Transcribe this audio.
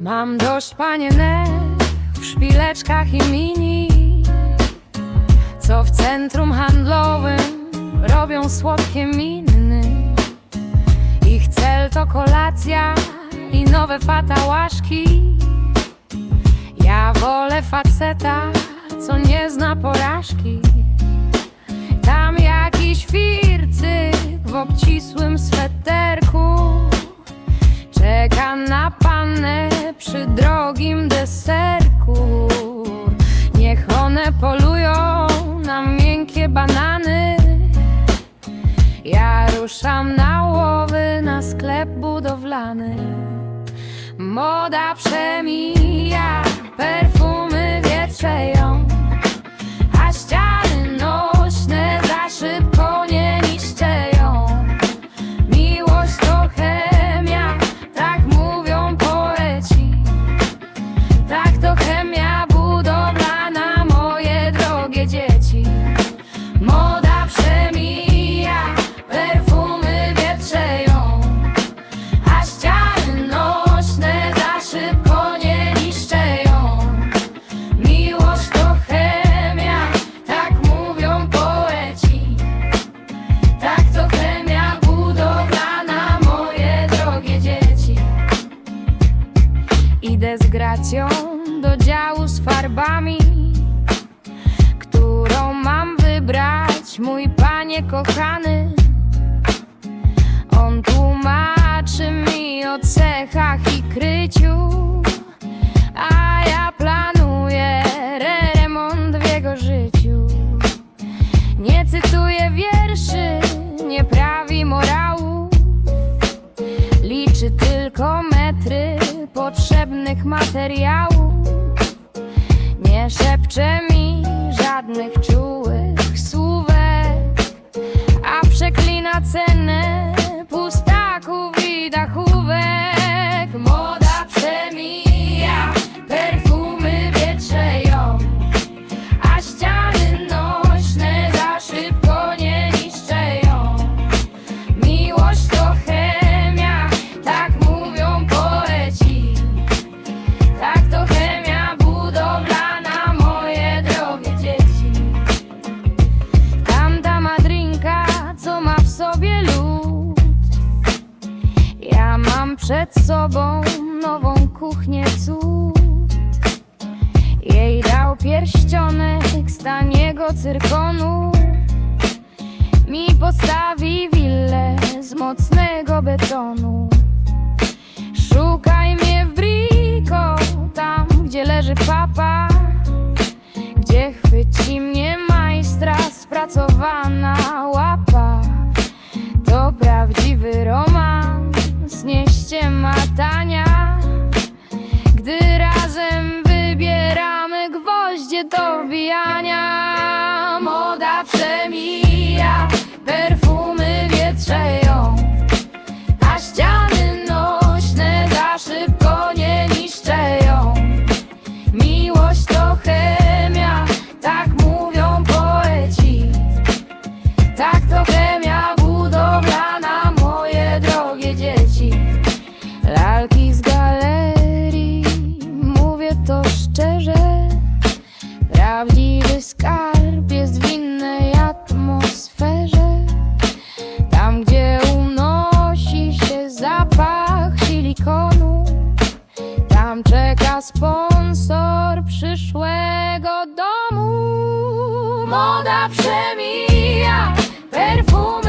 Mam dość panienek w szpileczkach i mini. Co w centrum handlowym robią słodkie miny. Ich cel to kolacja i nowe fatałaszki Ja wolę faceta, co nie zna porażki. Tam jakiś fircyk w obcisłym sweterku. Czeka na przy drogim deserku. Niech one polują na miękkie banany. Ja ruszam na łowy na sklep budowlany. Moda przemija, perfumy wietrzeją gracją do działu z farbami, którą mam wybrać, mój panie kochany. On tłumaczy mi o cechach i kryciu, a ja planuję remont w jego życiu. Nie cytuję wierszy, nie prawi morału. Liczy tylko metry potrzebnych materiałów. Nie szepcze mi żadnych czułych słówek, przed sobą nową kuchnię cud. Jej dał pierścionek z taniego cyrkonu. Mi postawi willę z mocnego betonu. Szukaj mnie w briko, tam gdzie leży papa Gdzie chwyci mnie majstra spracowana romans, nie ściema tania. Gdy razem wybieramy gwoździe do wbijania zawsze mija. Perfum